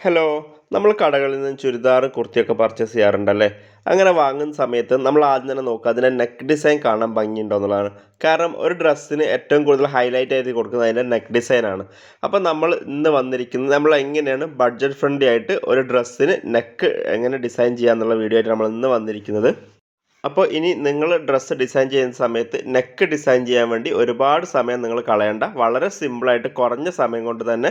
Hello നമ്മൾ കടകളിൽ നിന്ന് ചുരിദാർ കുർത്തിയൊക്കെ പർച്ചേസ് ചെയ്യാറുണ്ടല്ലേ? അങ്ങനെ വാങ്ങുന്ന സമയത്ത് നമ്മൾ ആദ്യം തന്നെ നോക്കുക അതിന്റെ നെക്ക് ഡിസൈൻ കാണാൻ ഭംഗിയുണ്ടോ എന്നുള്ളതാണ്. കാരണം ഒരു ഡ്രസ്സിന് ഏറ്റവും കൂടുതൽ ഹൈലൈറ്റ് ആയിട്ട് കൊടുക്കുന്നത് അതിന്റെ നെക്ക് ഡിസൈനാണ് അപ്പോൾ നമ്മൾ ഇന്ന് വന്നിരിക്കുന്നത് നമ്മൾ എങ്ങനെയാണ് ബഡ്ജറ്റ് ഫ്രണ്ട്ലി ആയിട്ട് ഒരു ഡ്രസ്സിന് നെക്ക് എങ്ങനെ ഡിസൈൻ ചെയ്യാന്നുള്ള വീഡിയോ ആയിട്ട് നമ്മൾ ഇന്ന് വന്നിരിക്കുന്നത്. അപ്പോൾ ഇനി നിങ്ങൾ ഡ്രസ്സ് ഡിസൈൻ ചെയ്യുന്ന സമയത്ത് നെക്ക് ഡിസൈൻ ചെയ്യാൻ വേണ്ടി ഒരുപാട് സമയം നിങ്ങൾ കളയണ്ട. വളരെ സിമ്പിളായിട്ട് കുറഞ്ഞ സമയം കൊണ്ട് തന്നെ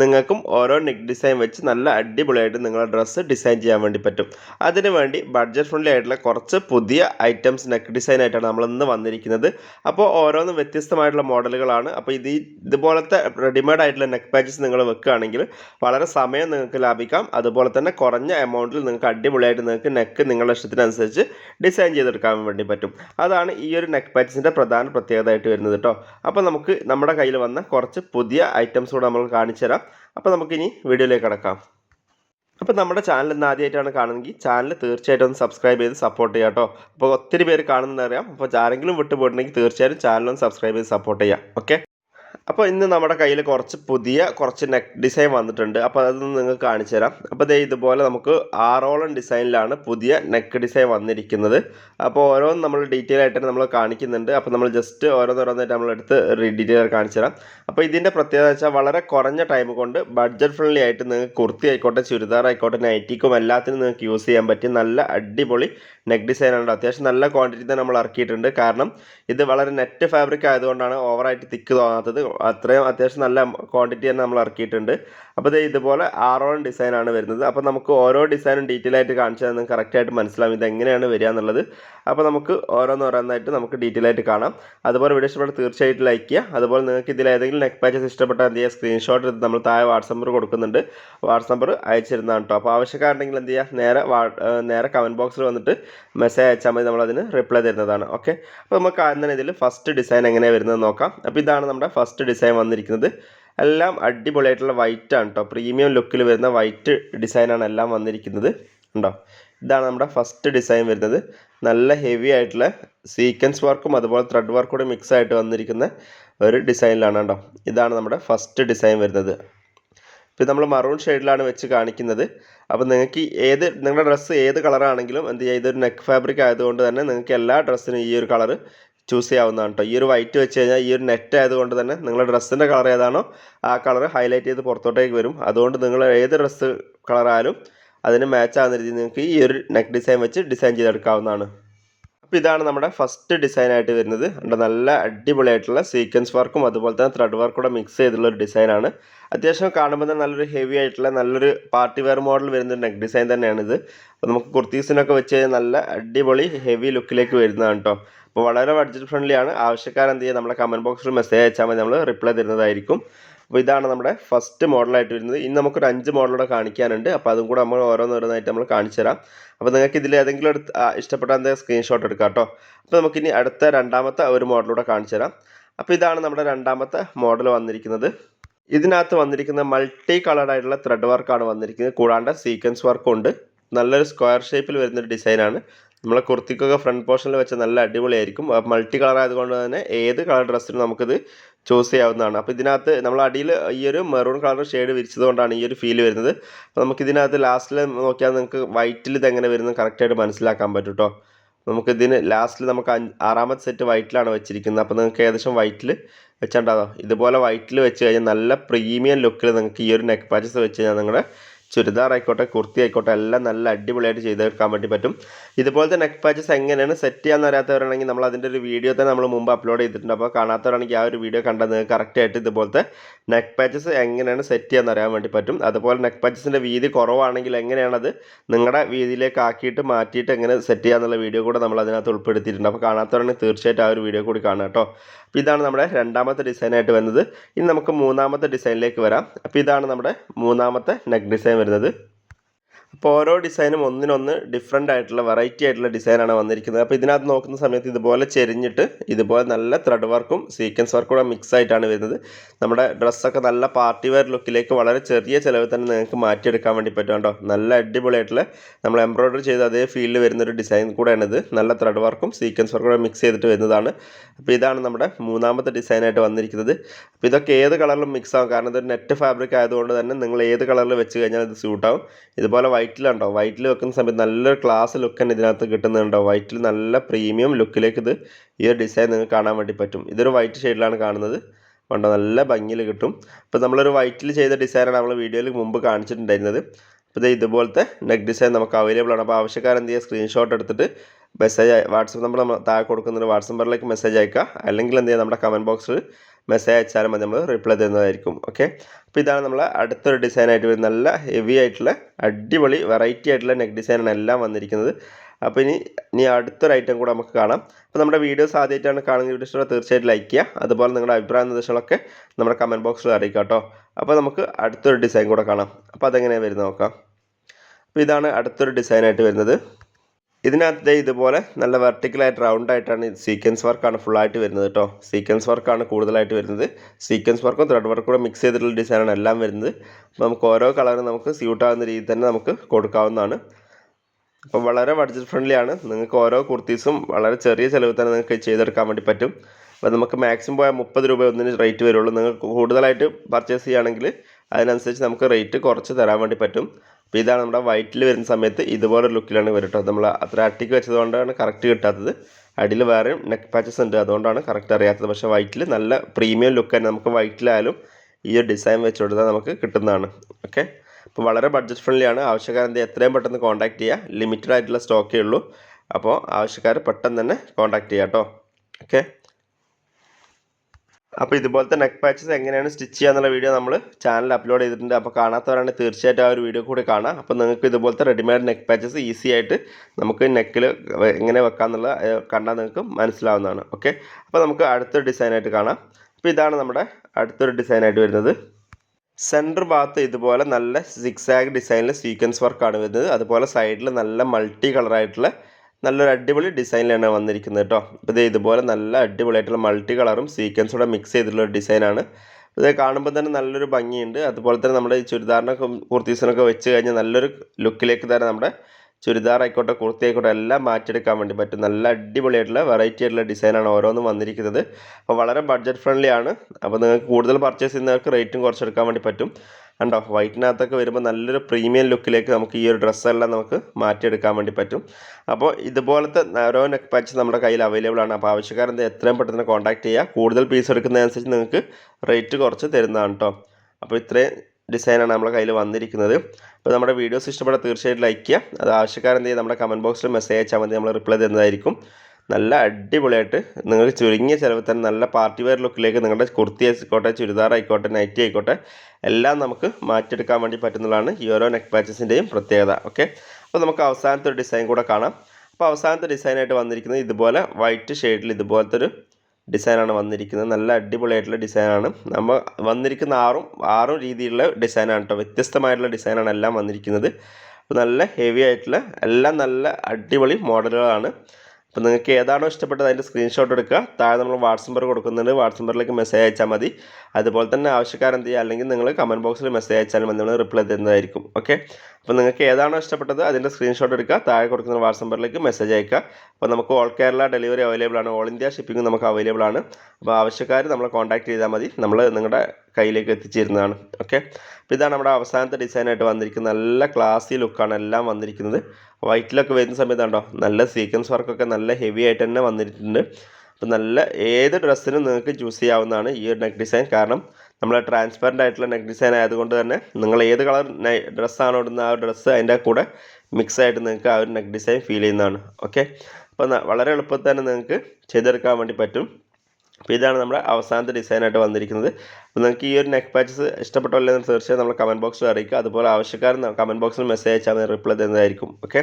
നിങ്ങൾക്കും ഓരോ നെക്ക് ഡിസൈൻ വെച്ച് നല്ല അടിപൊളിയായിട്ട് നിങ്ങളുടെ ഡ്രസ്സ് ഡിസൈൻ ചെയ്യാൻ വേണ്ടി പറ്റും. അതിനുവേണ്ടി ബഡ്ജറ്റ് ഫ്രണ്ട്ലി ആയിട്ടുള്ള കുറച്ച് പുതിയ ഐറ്റംസ് നെക്ക് ഡിസൈൻ ആയിട്ടാണ് നമ്മൾ ഇന്ന് വന്നിരിക്കുന്നത്. അപ്പോൾ ഓരോന്നും വ്യത്യസ്തമായിട്ടുള്ള മോഡലുകളാണ്. അപ്പോൾ ഇത് ഇതുപോലത്തെ റെഡിമെയ്ഡ് ആയിട്ടുള്ള നെക്ക് പാച്ചസ് നിങ്ങൾ വെക്കുകയാണെങ്കിൽ വളരെ സമയം നിങ്ങൾക്ക് ലാഭിക്കാം. അതുപോലെ തന്നെ കുറഞ്ഞ എമൗണ്ടിൽ നിങ്ങൾക്ക് അടിപൊളിയായിട്ട് നിങ്ങൾക്ക് നെക്ക് നിങ്ങളുടെ ഇഷ്ടത്തിനനുസരിച്ച് ഡിസൈൻ ചെയ്തെടുക്കാൻ വേണ്ടി പറ്റും. അതാണ് ഈ ഒരു നെക്ക് പാച്ചസിന്റെ പ്രധാന പ്രത്യേകതയായിട്ട് വരുന്നത് കേട്ടോ. അപ്പോൾ നമുക്ക് നമ്മുടെ കയ്യിൽ വന്ന കുറച്ച് പുതിയ ഐറ്റംസ് കൂടെ നമ്മൾ കാണിച്ചു തരാം. അപ്പോൾ നമുക്കിനി വീഡിയോയിലേക്ക് കടക്കാം. അപ്പോൾ നമ്മുടെ ചാനൽ ഇന്ന് ആദ്യമായിട്ടാണ് കാണുന്നതെങ്കിൽ ചാനൽ തീർച്ചയായിട്ടും ഒന്ന് സബ്സ്ക്രൈബ് ചെയ്ത് സപ്പോർട്ട് ചെയ്യാം കേട്ടോ. അപ്പോൾ ഒത്തിരി പേര് കാണുന്നതറിയാം അപ്പോൾ ആരെങ്കിലും വിട്ടുപോയിട്ടുണ്ടെങ്കിൽ തീർച്ചയായും ചാനലൊന്ന് സബ്സ്ക്രൈബ് ചെയ്ത് സപ്പോർട്ട് ചെയ്യാം ഓക്കെ അപ്പോൾ ഇന്ന് നമ്മുടെ കയ്യിൽ കുറച്ച് പുതിയ കുറച്ച് നെക്ക് ഡിസൈൻ വന്നിട്ടുണ്ട്. അപ്പോൾ അതൊന്ന് നിങ്ങൾക്ക് കാണിച്ചു തരാം. അപ്പോൾ ദേ ഇതുപോലെ നമുക്ക് ആറോളം ഡിസൈനിലാണ് പുതിയ നെക്ക് ഡിസൈൻ വന്നിരിക്കുന്നത്. അപ്പോൾ ഓരോന്നും നമ്മൾ ഡീറ്റെയിൽ ആയിട്ട് നമ്മൾ കാണിക്കുന്നുണ്ട്. അപ്പോൾ നമ്മൾ ജസ്റ്റ് ഓരോന്നോരോന്നായിട്ട് നമ്മൾ എടുത്ത് ഡീറ്റെയിൽ കാണിച്ചു തരാം. അപ്പോൾ ഇതിന്റെ പ്രത്യേകത വെച്ചാൽ വളരെ കുറഞ്ഞ ടൈം കൊണ്ട് ബഡ്ജറ്റ് ഫ്രണ്ട്ലി ആയിട്ട് നിങ്ങൾക്ക് കുർത്തി ആയിക്കോട്ടെ ചുരിദാർ ആയിക്കോട്ടെ നൈറ്റിക്കും എല്ലാത്തിനും നിങ്ങൾക്ക് യൂസ് ചെയ്യാൻ പറ്റിയ നല്ല അടിപൊളി നെക്ക് ഡിസൈൻ ആണ് അത്യാവശ്യം നല്ല ക്വാണ്ടിറ്റി തന്നെ നമ്മൾ ഇറക്കിയിട്ടുണ്ട്. കാരണം ഇത് വളരെ നെറ്റ് ഫാബ്രിക് ആയതുകൊണ്ടാണ് ഓവറായിട്ട് തിക്ക് തോന്നാത്തത്. അത്രയും അത്യാവശ്യം നല്ല ക്വാണ്ടിറ്റി തന്നെ നമ്മൾ ഇറക്കിയിട്ടുണ്ട്. അപ്പോൾ ഇത് ഇതുപോലെ ആറോളം ആണ് വരുന്നത്. അപ്പോൾ നമുക്ക് ഓരോ ഡിസൈനും ഡീറ്റെയിൽ ആയിട്ട് കാണിച്ചാൽ നിങ്ങൾക്ക് കറക്റ്റായിട്ട് മനസ്സിലാവും ഇത് എങ്ങനെയാണ് വരിക എന്നുള്ളത്. അപ്പോൾ നമുക്ക് ഓരോന്നോരോന്നായിട്ട് നമുക്ക് ഡീറ്റെയിൽ ആയിട്ട് കാണാം. അതുപോലെ വീഡിയോ ഇഷ്ടപ്പെട്ട തീർച്ചയായിട്ടും ലൈക്ക് ചെയ്യുക. അതുപോലെ നിങ്ങൾക്ക് ഇതിൽ ഏതെങ്കിലും നെക്ക് പാച്ചസ് ഇഷ്ടപ്പെട്ടാൽ എന്ത് ചെയ്യുക? സ്ക്രീൻഷോട്ട് എടുത്ത് നമ്മൾ താഴെ വാട്സ് നമ്പർ കൊടുക്കുന്നുണ്ട്. വാട്സ് നമ്പർ അയച്ചിരുന്നതാണ് കേട്ടോ. അപ്പോൾ ആവശ്യക്കാരുണ്ടെങ്കിൽ എന്ത് ചെയ്യുക? നേരെ നേരെ കമന്റ് ബോക്സിൽ വന്നിട്ട് മെസ്സേജ് അയച്ചാൽ മതി നമ്മളതിന് റിപ്ലൈ തരുന്നതാണ്. ഓക്കെ അപ്പോൾ നമുക്ക് ആദ്യം ഇതിൽ ഫസ്റ്റ് ഡിസൈൻ എങ്ങനെയാണ് വരുന്നത് നോക്കാം. അപ്പോൾ ഇതാണ് നമ്മുടെ ഫസ്റ്റ് ഡിസൈൻ വന്നിരിക്കുന്നത്. എല്ലാം അടിപൊളിയായിട്ടുള്ള വൈറ്റ് ആണ് കേട്ടോ പ്രീമിയം ലുക്കിൽ വരുന്ന വൈറ്റ് ഡിസൈനാണ് എല്ലാം വന്നിരിക്കുന്നത്. ഉണ്ടോ? ഇതാണ് നമ്മുടെ ഫസ്റ്റ് ഡിസൈൻ വരുന്നത്. നല്ല ഹെവി ആയിട്ടുള്ള സീക്വൻസ് വർക്കും അതുപോലെ ത്രെഡ് വർക്കും കൂടി മിക്സ് ആയിട്ട് വന്നിരിക്കുന്ന ഒരു ഡിസൈനിലാണ് കേട്ടോ ഇതാണ് നമ്മുടെ ഫസ്റ്റ് ഡിസൈൻ വരുന്നത്. ഇപ്പോൾ നമ്മൾ മറൂൺ ഷെയ്ഡിലാണ് വെച്ച് കാണിക്കുന്നത്. അപ്പോൾ നിങ്ങൾക്ക് ഏത് നിങ്ങളുടെ ഡ്രസ്സ് ഏത് കളറാണെങ്കിലും എന്ത് ചെയ്യുക ഇതൊരു നെക്ക് ഫാബ്രിക് ആയതുകൊണ്ട് തന്നെ നിങ്ങൾക്ക് എല്ലാ ഡ്രസ്സിനും ഈ ഒരു കളർ ചൂസ് ചെയ്യാവുന്നതാണ് കേട്ടോ ഈ ഒരു വൈറ്റ് വെച്ച് കഴിഞ്ഞാൽ ഈ ഒരു നെറ്റ് ആയതുകൊണ്ട് തന്നെ നിങ്ങളുടെ ഡ്രസ്സിന്റെ കളർ ഏതാണോ ആ കളർ ഹൈലൈറ്റ് ചെയ്ത് പുറത്തോട്ടേക്ക് വരും. അതുകൊണ്ട് നിങ്ങൾ ഏത് ഡ്രസ്സ് കളറായാലും അതിന് മാച്ച് ആകുന്ന രീതിയിൽ നിങ്ങൾക്ക് ഈ ഒരു നെക്ക് ഡിസൈൻ വെച്ച് ഡിസൈൻ ചെയ്തെടുക്കാവുന്നതാണ്. അപ്പോൾ ഇതാണ് നമ്മുടെ ഫസ്റ്റ് ഡിസൈൻ ആയിട്ട് വരുന്നത്. നമ്മുടെ നല്ല അടിപൊളിയായിട്ടുള്ള സീക്വൻസ് വർക്കും അതുപോലെ തന്നെ ത്രെഡ് വർക്കും കൂടെ മിക്സ് ചെയ്തുള്ള ഒരു ഡിസൈനാണ് അത്യാവശ്യം കാണുമ്പോൾ തന്നെ നല്ലൊരു ഹെവി ആയിട്ടുള്ള നല്ലൊരു പാർട്ടി വെയർ മോഡൽ വരുന്ന നെക്ക് ഡിസൈൻ തന്നെയാണ് ഇത്. അപ്പോൾ നമുക്ക് കുർത്തീസിനൊക്കെ വെച്ച് കഴിഞ്ഞാൽ നല്ല അടിപൊളി ഹെവി ലുക്കിലേക്ക് വരുന്നതാണ് കേട്ടോ അപ്പോൾ വളരെ ബഡ്ജറ്റ് ഫ്രണ്ട്ലിയാണ് ആവശ്യക്കാർ ചെയ്യുക നമ്മുടെ കമന്റ് ബോക്സിൽ മെസ്സേജ് അയച്ചാൽ മതി. നമ്മൾ റിപ്ലൈ തരുന്നതായിരിക്കും. അപ്പോൾ ഇതാണ് നമ്മുടെ ഫസ്റ്റ് മോഡലായിട്ട് വരുന്നത്. ഇനി നമുക്കൊരു അഞ്ച് മോഡലൂടെ കാണിക്കാനുണ്ട്. അപ്പോൾ അതും കൂടെ നമ്മൾ ഓരോന്നോരോന്നായിട്ട് നമ്മൾ കാണിച്ചു തരാം. അപ്പോൾ നിങ്ങൾക്ക് ഇതിൽ ഏതെങ്കിലും എടുത്ത് ഇഷ്ടപ്പെട്ട എന്തെങ്കിലും സ്ക്രീൻഷോട്ട് എടുക്കാം കേട്ടോ. അപ്പോൾ നമുക്കിനി അടുത്ത രണ്ടാമത്തെ ഒരു മോഡലൂടെ കാണിച്ചു തരാം. അപ്പോൾ ഇതാണ് നമ്മുടെ രണ്ടാമത്തെ മോഡൽ വന്നിരിക്കുന്നത്. ഇതിനകത്ത് വന്നിരിക്കുന്ന മൾട്ടി കളർഡ് ആയിട്ടുള്ള ത്രെഡ് വർക്കാണ് വന്നിരിക്കുന്നത്. കൂടാണ്ട് സീക്വൻസ് വർക്കും ഉണ്ട്. നല്ലൊരു സ്ക്വയർ ഷേപ്പിൽ വരുന്നൊരു ഡിസൈനാണ് നമ്മളെ കുർത്തിക്കൊക്കെ ഫ്രണ്ട് പോർഷനിൽ വെച്ച നല്ല അടിപൊളിയായിരിക്കും. മൾട്ടി കളർ ആയതുകൊണ്ട് തന്നെ ഏത് കളർ ഡ്രസ്സിനും നമുക്കിത് ചൂസ് ചെയ്യാവുന്നതാണ്. അപ്പോൾ ഇതിനകത്ത് നമ്മൾ അടിയിൽ ഈ ഒരു മെറൂൺ കളർ ഷെയ്ഡ് വിരിച്ചതുകൊണ്ടാണ് ഈ ഒരു ഫീൽ വരുന്നത്. അപ്പോൾ നമുക്ക് ഇതിനകത്ത് ലാസ്റ്റിൽ നോക്കിയാൽ നിങ്ങൾക്ക് വൈറ്റിൽ ഇത് ഇതെങ്ങനെ വരുന്നത് കറക്റ്റായിട്ട് മനസ്സിലാക്കാൻ പറ്റും കേട്ടോ നമുക്ക് ഇതിന് ലാസ്റ്റിൽ നമുക്ക് ആറാമത്തെ സെറ്റ് വൈറ്റിലാണ് വെച്ചിരിക്കുന്നത്. അപ്പോൾ നിങ്ങൾക്ക് ഏകദേശം വൈറ്റിൽ വെച്ചിട്ടുണ്ടാകും ഇതുപോലെ വൈറ്റിൽ വെച്ച് കഴിഞ്ഞാൽ നല്ല പ്രീമിയം ലുക്കിൽ നിങ്ങൾക്ക് ഈ ഒരു നെക്ക് പാച്ചസ് വെച്ച് കഴിഞ്ഞാൽ നിങ്ങളുടെ ചുരിദാർ ആയിക്കോട്ടെ കുർത്തി ആയിക്കോട്ടെ എല്ലാം നല്ല അടിപൊളിയായിട്ട് ചെയ്തെടുക്കാൻ വേണ്ടി പറ്റും. ഇതുപോലത്തെ നെക്ക് പാച്ചസ് എങ്ങനെയാണ് സെറ്റ് ചെയ്യാൻ അറിയാത്തവരാണെങ്കിൽ നമ്മൾ അതിന്റെ ഒരു വീഡിയോ തന്നെ നമ്മൾ മുമ്പ് അപ്ലോഡ് ചെയ്തിട്ടുണ്ട്. അപ്പോൾ കാണാത്തവരാണെങ്കിൽ ആ ഒരു വീഡിയോ നിങ്ങൾക്ക് കറക്റ്റായിട്ട് ഇതുപോലത്തെ നെക്ക് പാച്ചസ് എങ്ങനെയാണ് സെറ്റ് ചെയ്യാൻ അറിയാൻ വേണ്ടി പറ്റും. അതുപോലെ നെക്ക് പാച്ചസിന്റെ വീതി കുറവാണെങ്കിൽ എങ്ങനെയാണത് നിങ്ങളുടെ വീതിയിലേക്ക് ആക്കിയിട്ട് മാറ്റിയിട്ട് എങ്ങനെ സെറ്റ് ചെയ്യാമെന്നുള്ള വീഡിയോ കൂടെ നമ്മൾ അതിനകത്ത് ഉൾപ്പെടുത്തിയിട്ടുണ്ട്. അപ്പോൾ കാണാത്തവരാണെങ്കിൽ തീർച്ചയായിട്ടും ആ ഒരു വീഡിയോ കൂടി കാണാം കേട്ടോ. അപ്പോൾ ഇതാണ് നമ്മുടെ രണ്ടാമത്തെ ഡിസൈനായിട്ട് വന്നത് ഇനി നമുക്ക് മൂന്നാമത്തെ ഡിസൈനിലേക്ക് വരാം. അപ്പോൾ ഇതാണ് നമ്മുടെ മൂന്നാമത്തെ നെക്ക് ഡിസൈൻ വരുന്നത്. അപ്പോൾ ഓരോ ഡിസൈനും ഒന്നിനൊന്ന് ഡിഫറെന്റ് ആയിട്ടുള്ള വെറൈറ്റി ആയിട്ടുള്ള ഡിസൈനാണ് വന്നിരിക്കുന്നത്. അപ്പോൾ ഇതിനകത്ത് നോക്കുന്ന സമയത്ത് ഇതുപോലെ ചെരിഞ്ഞിട്ട് ഇതുപോലെ നല്ല ത്രെഡ് വർക്കും സീക്വൻസ് വർക്കും കൂടെ മിക്സ് ആയിട്ടാണ് വരുന്നത്. നമ്മുടെ ഡ്രസ്സൊക്കെ നല്ല പാർട്ടി വെയർ ലുക്കിലേക്ക് വളരെ ചെറിയ ചിലവ് തന്നെ നിങ്ങൾക്ക് മാറ്റിയെടുക്കാൻ വേണ്ടി പറ്റും കേട്ടോ. നല്ല അടിപൊളിയായിട്ടുള്ള നമ്മൾ എംബ്രോയ്ഡറി ചെയ്ത് അതേ ഫീൽഡിൽ വരുന്നൊരു ഡിസൈൻ കൂടെയാണിത്. നല്ല ത്രെഡ് വർക്കും സീക്വൻസ് വർക്കും കൂടെ മിക്സ് ചെയ്തിട്ട് വരുന്നതാണ്. അപ്പോൾ ഇതാണ് നമ്മുടെ മൂന്നാമത്തെ ഡിസൈനായിട്ട് വന്നിരിക്കുന്നത്. അപ്പോൾ ഇതൊക്കെ ഏത് കളറിലും മിക്സ് ആവും. കാരണം ഇതൊരു നെറ്റ് ഫാബ്രിക് ആയതുകൊണ്ട് തന്നെ നിങ്ങൾ ഏത് കളറിൽ വെച്ച് കഴിഞ്ഞാൽ ഇത് സ്യൂട്ടാവും ഇതുപോലെ വൈറ്റിലുണ്ടോ? വൈറ്റിൽ വെക്കുന്ന സമയത്ത് നല്ലൊരു ക്ലാസ് ലുക്ക് തന്നെ ഇതിനകത്ത് കിട്ടുന്നുണ്ടോ? വൈറ്റിൽ നല്ല പ്രീമിയം ലുക്കിലേക്ക് ഇത് ഈ ഒരു ഡിസൈൻ നിങ്ങൾക്ക് കാണാൻ വേണ്ടി പറ്റും. ഇതൊരു വൈറ്റ് ഷെയ്ഡിലാണ് കാണുന്നത്. കണ്ടോ? നല്ല ഭംഗിയിൽ കിട്ടും. അപ്പോൾ നമ്മളൊരു വൈറ്റിൽ ചെയ്ത ഡിസൈനാണ് നമ്മൾ വീഡിയോയിൽ മുമ്പ് കാണിച്ചിട്ടുണ്ടായിരുന്നത്. അപ്പോൾ ഇത് ഇതുപോലത്തെ നെക്ക് ഡിസൈൻ നമുക്ക് അവൈലബിൾ ആണ്. അപ്പോൾ ആവശ്യക്കാർ എന്ത് ചെയ്യുക? സ്ക്രീൻഷോട്ട് എടുത്തിട്ട് മെസ്സേജ് വാട്സപ്പ് നമ്പർ നമ്മൾ താഴെ കൊടുക്കുന്നതിന് വാട്സപ്പ് നമ്പറിലേക്ക് മെസ്സേജ് അയക്കുക. അല്ലെങ്കിൽ എന്ത് ചെയ്യുക? നമ്മുടെ കമന്റ് ബോക്സിൽ മെസ്സേജ് അയച്ചാലും മതി നമ്മൾ റിപ്ലൈ തരുന്നതായിരിക്കും. ഓക്കെ അപ്പോൾ ഇതാണ് നമ്മൾ അടുത്തൊരു ഡിസൈനായിട്ട് വരുന്നത് നല്ല ഹെവി ആയിട്ടുള്ള അടിപൊളി വെറൈറ്റി ആയിട്ടുള്ള നെക്ക് ഡിസൈനാണ് എല്ലാം വന്നിരിക്കുന്നത്. അപ്പോൾ ഇനി ഇനി അടുത്തൊരു ഐറ്റം കൂടെ നമുക്ക് കാണാം. അപ്പോൾ നമ്മുടെ വീഡിയോസ് ആദ്യമായിട്ടാണ് കാണുന്ന വീഡിയോ ഇഷ്ടം തീർച്ചയായിട്ടും ലൈക്ക് ചെയ്യുക. അതുപോലെ നിങ്ങളുടെ അഭിപ്രായ നിർദ്ദേശങ്ങളൊക്കെ നമ്മുടെ കമന്റ് ബോക്സിൽ അറിയിക്കാം കേട്ടോ. അപ്പോൾ നമുക്ക് അടുത്തൊരു ഡിസൈൻ കൂടെ കാണാം. അപ്പോൾ അതെങ്ങനെയാണ് വരുന്നത് നോക്കാം. അപ്പോൾ ഇതാണ് അടുത്തൊരു ഡിസൈനായിട്ട് വരുന്നത്. ഇതിനകത്ത് ഇതുപോലെ നല്ല വെർട്ടിക്കലായിട്ട് റൗണ്ട് ആയിട്ടാണ് സീക്വൻസ് വർക്കാണ് ഫുള്ളായിട്ട് വരുന്നത് കേട്ടോ സീക്വൻസ് വർക്കാണ് കൂടുതലായിട്ട് വരുന്നത്. സീക്വൻസ് വർക്കും ത്രെഡ് വർക്കും കൂടെ മിക്സ് ചെയ്തിട്ടുള്ള ഡിസൈനാണ് എല്ലാം വരുന്നത്. അപ്പോൾ നമുക്ക് ഓരോ കളറും നമുക്ക് സ്യൂട്ടാവുന്ന രീതിയിൽ തന്നെ നമുക്ക് കൊടുക്കാവുന്നതാണ്. അപ്പോൾ വളരെ ബഡ്ജറ്റ് ഫ്രണ്ട്ലി ആണ്. നിങ്ങൾക്ക് ഓരോ കുർത്തീസും വളരെ ചെറിയ ചിലവിൽ തന്നെ നിങ്ങൾക്ക് ചെയ്തെടുക്കാൻ വേണ്ടി പറ്റും. അപ്പോൾ നമുക്ക് മാക്സിമം പോയാൽ മുപ്പത് രൂപ ഒന്നിന് റേറ്റ് വരുള്ളൂ. നിങ്ങൾക്ക് കൂടുതലായിട്ട് പർച്ചേസ് ചെയ്യുകയാണെങ്കിൽ അതിനനുസരിച്ച് നമുക്ക് റേറ്റ് കുറച്ച് തരാൻ വേണ്ടി പറ്റും. അപ്പോൾ ഇതാണ് നമ്മുടെ വൈറ്റിൽ വരുന്ന സമയത്ത് ഇതുപോലെ ലുക്കിലാണ് വരും കേട്ടോ നമ്മൾ അത്ര അട്ടിക്ക് വെച്ചതുകൊണ്ടാണ് കറക്റ്റ് കിട്ടാത്തത്. അടിയിൽ വേറെയും നെക്ക് പാച്ചസ് ഉണ്ട് അതുകൊണ്ടാണ് കറക്റ്റ് അറിയാത്തത്. പക്ഷേ വൈറ്റിൽ നല്ല പ്രീമിയം ലുക്ക് തന്നെ നമുക്ക് വൈറ്റിലായാലും ഈ ഒരു ഡിസൈൻ വെച്ച് കൊടുത്താൽ നമുക്ക് കിട്ടുന്നതാണ്. ഓക്കെ അപ്പോൾ വളരെ ബഡ്ജറ്റ് ഫ്രണ്ട്ലി ആണ്. ആവശ്യക്കാരെന്ത് എത്രയും പെട്ടെന്ന് കോൺടാക്ട് ചെയ്യുക ലിമിറ്റഡ് ആയിട്ടുള്ള സ്റ്റോക്കേ ഉള്ളൂ. അപ്പോൾ ആവശ്യക്കാർ പെട്ടെന്ന് തന്നെ കോൺടാക്ട് ചെയ്യാം കേട്ടോ ഓക്കെ അപ്പോൾ ഇതുപോലത്തെ നെക്ക് പാച്ചസ് എങ്ങനെയാണ് സ്റ്റിച്ച് ചെയ്യുക എന്നുള്ള വീഡിയോ നമ്മൾ ചാനലിൽ അപ്ലോഡ് ചെയ്തിട്ടുണ്ട്. അപ്പോൾ കാണാത്തവരാണെങ്കിൽ തീർച്ചയായിട്ടും ആ ഒരു വീഡിയോ കൂടി കാണാം. അപ്പോൾ നിങ്ങൾക്ക് ഇതുപോലത്തെ റെഡിമെയ്ഡ് നെക്ക് പാച്ചസ് ഈസി ആയിട്ട് നമുക്ക് നെക്കിൽ എങ്ങനെ വെക്കാമെന്നുള്ള കണ്ടാൽ നിങ്ങൾക്ക് മനസ്സിലാവുന്നതാണ്. ഓക്കെ അപ്പോൾ നമുക്ക് അടുത്തൊരു ഡിസൈനായിട്ട് കാണാം. അപ്പോൾ ഇതാണ് നമ്മുടെ അടുത്തൊരു ഡിസൈനായിട്ട് വരുന്നത്. സെന്റർ ഭാഗത്ത് ഇതുപോലെ നല്ല സിക്സാഗ് ഡിസൈനിൽ സീക്വൻസ് വർക്കാണ് വരുന്നത്. അതുപോലെ സൈഡിൽ നല്ല മൾട്ടി കളറായിട്ടുള്ള നല്ലൊരു അടിപൊളി ഡിസൈനിലാണ് വന്നിരിക്കുന്നത് കേട്ടോ. ഇത് ഇതുപോലെ നല്ല അടിപൊളിയായിട്ടുള്ള മൾട്ടി കളറും സീക്വൻസൂടെ മിക്സ് ചെയ്തിട്ടുള്ള ഒരു ഡിസൈനാണ് ഇത് കാണുമ്പോൾ തന്നെ നല്ലൊരു ഭംഗിയുണ്ട്. അതുപോലെ തന്നെ നമ്മുടെ ഈ ചുരിദാറിനൊക്കെ കുർത്തീസിനൊക്കെ വെച്ച് കഴിഞ്ഞാൽ നല്ലൊരു ലുക്കിലേക്ക് തന്നെ നമ്മുടെ ചുരിദാർ ആയിക്കോട്ടെ കുർത്തി ആയിക്കോട്ടെ എല്ലാം മാറ്റിയെടുക്കാൻ വേണ്ടി പറ്റും. നല്ല അടിപൊളിയായിട്ടുള്ള വെറൈറ്റി ആയിട്ടുള്ള ഡിസൈനാണ് ഓരോന്നും വന്നിരിക്കുന്നത്. അപ്പോൾ വളരെ ബഡ്ജറ്റ് ഫ്രണ്ട്ലി ആണ്. അപ്പോൾ നിങ്ങൾക്ക് കൂടുതൽ പർച്ചേസ് ചെയ്യുന്നവർക്ക് റേറ്റും കുറച്ചെടുക്കാൻ വേണ്ടി പറ്റും. കണ്ടോ വൈറ്റിനകത്തൊക്കെ വരുമ്പോൾ നല്ലൊരു പ്രീമിയം ലുക്കിലേക്ക് നമുക്ക് ഈ ഒരു ഡ്രസ്സെല്ലാം നമുക്ക് മാറ്റിയെടുക്കാൻ വേണ്ടി പറ്റും. അപ്പോൾ ഇതുപോലത്തെ ഓരോ നെക്ക് പാച്ച് നമ്മുടെ കയ്യിൽ അവൈലബിൾ ആണ്. അപ്പോൾ ആവശ്യക്കാരെന്ത് എത്രയും പെട്ടെന്ന് കോൺടാക്ട് ചെയ്യുക കൂടുതൽ പീസ് എടുക്കുന്നതനുസരിച്ച് നിങ്ങൾക്ക് റേറ്റ് കുറച്ച് തരുന്നതാണ് കേട്ടോ അപ്പോൾ ഇത്രയും ഡിസൈനാണ് നമ്മുടെ കയ്യിൽ വന്നിരിക്കുന്നത്. അപ്പോൾ നമ്മുടെ വീഡിയോസ് ഇഷ്ടപ്പെട്ടാൽ തീർച്ചയായിട്ടും ലൈക്ക് ചെയ്യുക അത് ആവശ്യക്കാരെന്ത് ചെയ്യുക നമ്മുടെ കമന്റ് ബോക്സിൽ മെസ്സേജ് അയച്ചാൽ മതി. നമ്മൾ റിപ്ലൈ തരുന്നതായിരിക്കും. നല്ല അടിപൊളിയായിട്ട് നിങ്ങൾക്ക് ചുരുങ്ങിയ ചിലവിൽ തന്നെ നല്ല പാർട്ടി വെയർ ലുക്കിലേക്ക് നിങ്ങളുടെ കുർത്തി ആയിക്കോട്ടെ ചുരിദാർ ആയിക്കോട്ടെ നൈറ്റി ആയിക്കോട്ടെ എല്ലാം നമുക്ക് മാറ്റിയെടുക്കാൻ വേണ്ടി പറ്റുന്നതാണ് ഈ ഓരോ നെക്ക് പാച്ചസിന്റെയും പ്രത്യേകത. ഓക്കെ അപ്പോൾ നമുക്ക് അവസാനത്തെ ഒരു ഡിസൈൻ കൂടെ കാണാം. അപ്പോൾ അവസാനത്തെ ഡിസൈനായിട്ട് വന്നിരിക്കുന്നത് ഇതുപോലെ വൈറ്റ് ഷെയ്ഡിൽ ഇതുപോലത്തെ ഒരു ഡിസൈനാണ് വന്നിരിക്കുന്നത്. നല്ല അടിപൊളിയായിട്ടുള്ള ഡിസൈനാണ് നമ്മൾ വന്നിരിക്കുന്ന ആറും ആറും രീതിയിലുള്ള ഡിസൈനാണ് കേട്ടോ. വ്യത്യസ്തമായിട്ടുള്ള ഡിസൈനാണ് എല്ലാം വന്നിരിക്കുന്നത്. നല്ല ഹെവി ആയിട്ടുള്ള എല്ലാം നല്ല അടിപൊളി മോഡലുകളാണ് അപ്പോൾ നിങ്ങൾക്ക് ഏതാണോ ഇഷ്ടപ്പെട്ടത് അതിന്റെ സ്ക്രീൻഷോട്ട് എടുക്കുക. താഴെ നമ്മൾ വാട്സപ്പ് നമ്പർ കൊടുക്കുന്നുണ്ട്. വാട്സപ്പ് നമ്പറിലേക്ക് മെസ്സേജ് അയച്ചാൽ മതി. അതുപോലെ തന്നെ ആവശ്യക്കാരെന്ത് ചെയ്യുക അല്ലെങ്കിൽ നിങ്ങൾ കമന്റ് ബോക്സിൽ മെസ്സേജ് അയച്ചാലും നമ്മൾ റിപ്ലൈ തരുന്നതായിരിക്കും. ഓക്കെ അപ്പോൾ നിങ്ങൾക്ക് ഏതാണോ ഇഷ്ടപ്പെട്ടത് അതിന്റെ സ്ക്രീൻഷോട്ട് എടുക്കുക. താഴെ കൊടുക്കുന്ന വാട്സപ്പ് നമ്പറിലേക്ക് മെസ്സേജ് അയക്കുക. അപ്പോൾ നമുക്ക് ഓൾ കേരള ഡെലിവറി അവൈലബിൾ ആണ്. ഓൾ ഇന്ത്യ ഷിപ്പിംഗ് നമുക്ക് അവൈലബിൾ ആണ്. അപ്പോൾ ആവശ്യക്കാർ നമ്മളെ കോൺടാക്ട് ചെയ്താൽ മതി. നമ്മൾ നിങ്ങളുടെ കയ്യിലേക്ക് എത്തിച്ചേരുന്നതാണ്. ഓക്കെ അപ്പോൾ ഇതാണ് നമ്മുടെ അവസാനത്തെ ഡിസൈനായിട്ട് വന്നിരിക്കുന്നത്. നല്ല ക്ലാസി ലുക്കാണ് എല്ലാം വന്നിരിക്കുന്നത്. വൈറ്റിലൊക്കെ വരുന്ന സമയത്ത് കണ്ടോ നല്ല സീക്വൻസ് വർക്കൊക്കെ നല്ല ഹെവി ആയിട്ട് തന്നെ വന്നിട്ടുണ്ട്. അപ്പോൾ നല്ല ഏത് ഡ്രസ്സിനും നിങ്ങൾക്ക് ചൂസ് ചെയ്യാവുന്നതാണ് ഈ ഒരു നെക്ക് ഡിസൈൻ കാരണം നമ്മൾ ട്രാൻസ്പെറന്റ് ആയിട്ടുള്ള നെക്ക് ഡിസൈൻ ആയതുകൊണ്ട് തന്നെ നിങ്ങൾ ഏത് കളർ ഡ്രസ്സാണോ ഇടുന്ന ആ ഡ്രസ്സ് അതിന്റെ കൂടെ മിക്സ് ആയിട്ട് നിങ്ങൾക്ക് ആ ഒരു നെക്ക് ഡിസൈൻ ഫീൽ ചെയ്യുന്നതാണ്. ഓക്കെ അപ്പോൾ വളരെ എളുപ്പത്തിൽ തന്നെ നിങ്ങൾക്ക് ചെയ്തെടുക്കാൻ വേണ്ടി പറ്റും. അപ്പോൾ ഇതാണ് നമ്മുടെ അവസാനത്തെ ഡിസൈനായിട്ട് വന്നിരിക്കുന്നത്. അപ്പോൾ നിങ്ങൾക്ക് ഈ ഒരു നെക്ക് പാച്ചസ് ഇഷ്ടപ്പെട്ടോ എന്ന് തീർച്ചയായും നമ്മൾ കമന്റ് ബോക്സിൽ അറിയിക്കുക. അതുപോലെ ആവശ്യക്കാരൻ കമന്റ് ബോക്സിൽ മെസ്സേജ് അയച്ചാൽ റിപ്ലൈ തരുന്നതായിരിക്കും. ഓക്കെ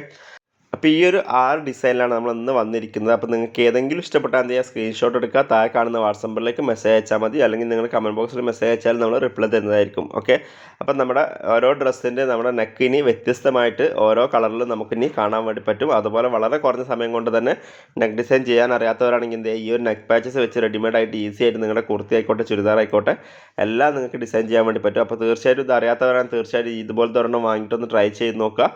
അപ്പോൾ ഈ ഒരു ആറ് ഡിസൈനിലാണ് നമ്മൾ ഇന്ന് വന്നിരിക്കുന്നത്. അപ്പോൾ നിങ്ങൾക്ക് ഏതെങ്കിലും ഇഷ്ടപ്പെട്ടാൽ എന്ത് സ്ക്രീൻഷോട്ട് എടുക്കുക. താഴെ കാണുന്ന വാട്സപ്പിലേക്ക് മെസ്സേജ് അയച്ചാൽ മതി. അല്ലെങ്കിൽ നിങ്ങൾ കമന്റ് ബോക്സിൽ മെസ്സേജ് അയച്ചാൽ നമ്മൾ റിപ്ലൈ തരുന്നതായിരിക്കും. ഓക്കെ അപ്പം നമ്മുടെ ഓരോ ഡ്രസ്സിന്റെ നമ്മുടെ നെക്കിനി വ്യത്യസ്തമായിട്ട് ഓരോ കളറിലും നമുക്ക് ഇനി കാണാൻ വേണ്ടി പറ്റും. അതുപോലെ വളരെ കുറഞ്ഞ സമയം കൊണ്ട് തന്നെ നെക്ക് ഡിസൈൻ ചെയ്യാൻ അറിയാത്തവരാണെങ്കിൽ എന്ത് ഈ ഒരു നെക്ക് പാച്ചസ് വെച്ച് റെഡിമെയ്ഡ് ആയിട്ട് ഈസി ആയിട്ട് നിങ്ങളുടെ കുർത്തി ആയിക്കോട്ടെ ചുരിദാർ ആയിക്കോട്ടെ എല്ലാം നിങ്ങൾക്ക് ഡിസൈൻ ചെയ്യാൻ വേണ്ടി പറ്റും. അപ്പോൾ തീർച്ചയായിട്ടും ഇത് അറിയാത്തവരാണ് തീർച്ചയായിട്ടും ഇതുപോലത്തെ ഒരെണ്ണം വാങ്ങിയിട്ടൊന്ന് ട്രൈ ചെയ്ത് നോക്കുക.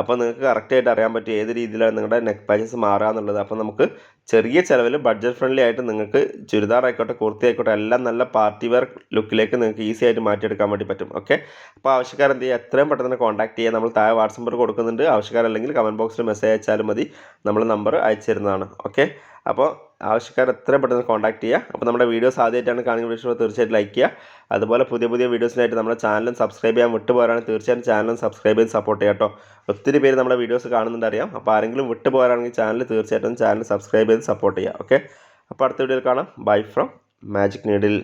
അപ്പോൾ നിങ്ങൾക്ക് കറക്റ്റായിട്ട് അറിയാൻ പറ്റും ഏത് രീതിയിലാണ് നിങ്ങളുടെ നെക്ക് പാച്ചസ് മാറുക എന്നുള്ളത്. അപ്പോൾ നമുക്ക് ചെറിയ ചിലവിൽ ബഡ്ജറ്റ് ഫ്രണ്ട്ലി ആയിട്ട് നിങ്ങൾക്ക് ചുരിദാർ ആയിക്കോട്ടെ കുർത്തി ആയിക്കോട്ടെ എല്ലാം നല്ല പാർട്ടി വെയർ ലുക്കിലേക്ക് നിങ്ങൾക്ക് ഈസി ആയിട്ട് മാറ്റിയെടുക്കാൻ വേണ്ടി പറ്റും. ഓക്കെ അപ്പോൾ ആവശ്യക്കാർ എന്ത് ചെയ്യുക? എത്രയും പെട്ടെന്ന് തന്നെ കോൺടാക്ട് ചെയ്യുക. നമ്മൾ താഴെ വാട്സപ്പ് നമ്പർ കൊടുക്കുന്നുണ്ട്. ആവശ്യക്കാരല്ലെങ്കിൽ കമന്റ് ബോക്സിൽ മെസ്സേജ് അയച്ചാലും മതി. നമ്മൾ നമ്പർ അയച്ചു തരുന്നതാണ്. ഓക്കെ അപ്പോൾ ആവശ്യക്കാർ എത്രയും പെട്ടെന്ന് കോൺടാക്ട് ചെയ്യുക. അപ്പോൾ നമ്മുടെ വീഡിയോസ് ആദ്യമായിട്ടാണ് കാണുന്ന വീഡിയോസ് തീർച്ചയായിട്ടും ലൈക്ക് ചെയ്യുക. അതുപോലെ പുതിയ പുതിയ വീഡിയോസിനായിട്ട് നമ്മുടെ ചാനലും സബ്സ്ക്രൈബ് ചെയ്യാൻ വിട്ടുപോകാനാണ് തീർച്ചയായും ചാനലും സബ്സ്ക്രൈബ് ചെയ്ത് സപ്പോർട്ട് ചെയ്യാം കേട്ടോ. ഒത്തിരി പേര് നമ്മുടെ വീഡിയോസ് കാണുന്നുണ്ട് അറിയാം അപ്പോൾ ആരെങ്കിലും വിട്ടുപോകാനാണെങ്കിൽ ചാനൽ തീർച്ചയായിട്ടും ചാനൽ സബ്സ്ക്രൈബ് ചെയ്ത് സപ്പോർട്ട് ചെയ്യുക. ഓക്കെ അപ്പോൾ അടുത്ത വീഡിയോയിൽ കാണാം. Bye from magic needle